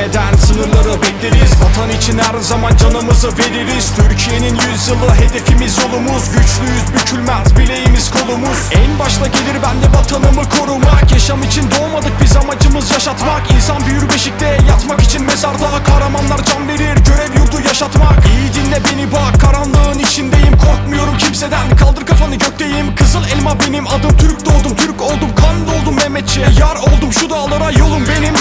demeden sınırları bekleriz. Vatan için her zaman canımızı veririz. Türkiye'nin yüzyılı hedefimiz yolumuz Güçlüyüz. Bükülmez bileğimiz kolumuz. En başta gelir bende vatanımı korumak. Yaşam için doğmadık biz amacımız yaşatmak. İnsan büyür beşikte yatmak için mezarda. Kahramanlar can verir görev yurdu yaşatmak. İyi dinle beni bak karanlığın içindeyim. Korkmuyorum kimseden. Kal elma benim adım Türk doğdum Türk oldum kan doldum Mehmetçe Yar oldum şu dağlara yolum benim.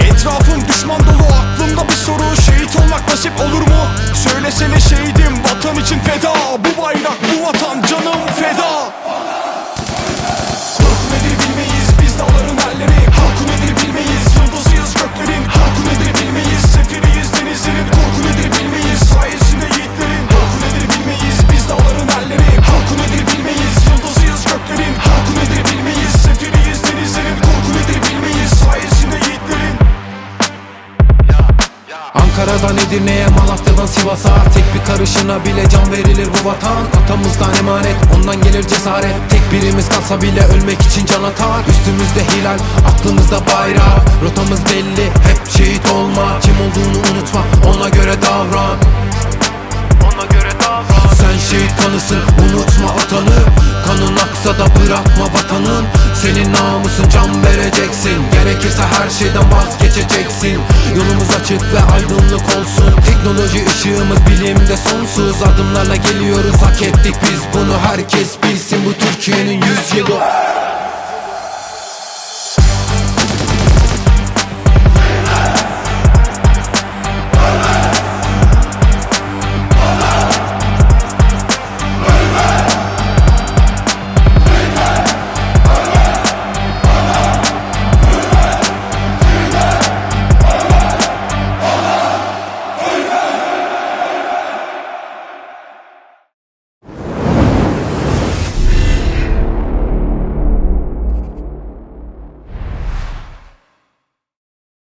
Etrafım düşman dolu aklımda bir soru. Şehit olmak nasip olur mu? Söylesene şehidim vatan için feda. Bu bayrak bu vatan canım Ankara'dan Edirne'ye Malatya'dan Sivas'a. Tek bir karışına bile can verilir bu vatan. Atamızdan emanet ondan gelir cesaret. Tek birimiz kalsa bile ölmek için can atar. Üstümüzde hilal aklımızda bayrak. Rotamız belli hep şehit olma. Kim olduğunu unutma ona göre davran. Ona göre davran. Sen şehit kanısın unutma atanı Kanın aksa da bırakma vatanın Senin namusun can vereceksin. Gerekirse her şeyden vazgeçeceksin. Yolumuz açık ve aydınlık olsun. Teknoloji ışığımız bilimde sonsuz. Adımlarla geliyoruz hak ettik biz. Bunu Herkes bilsin. Bu Türkiye'nin yüzyılı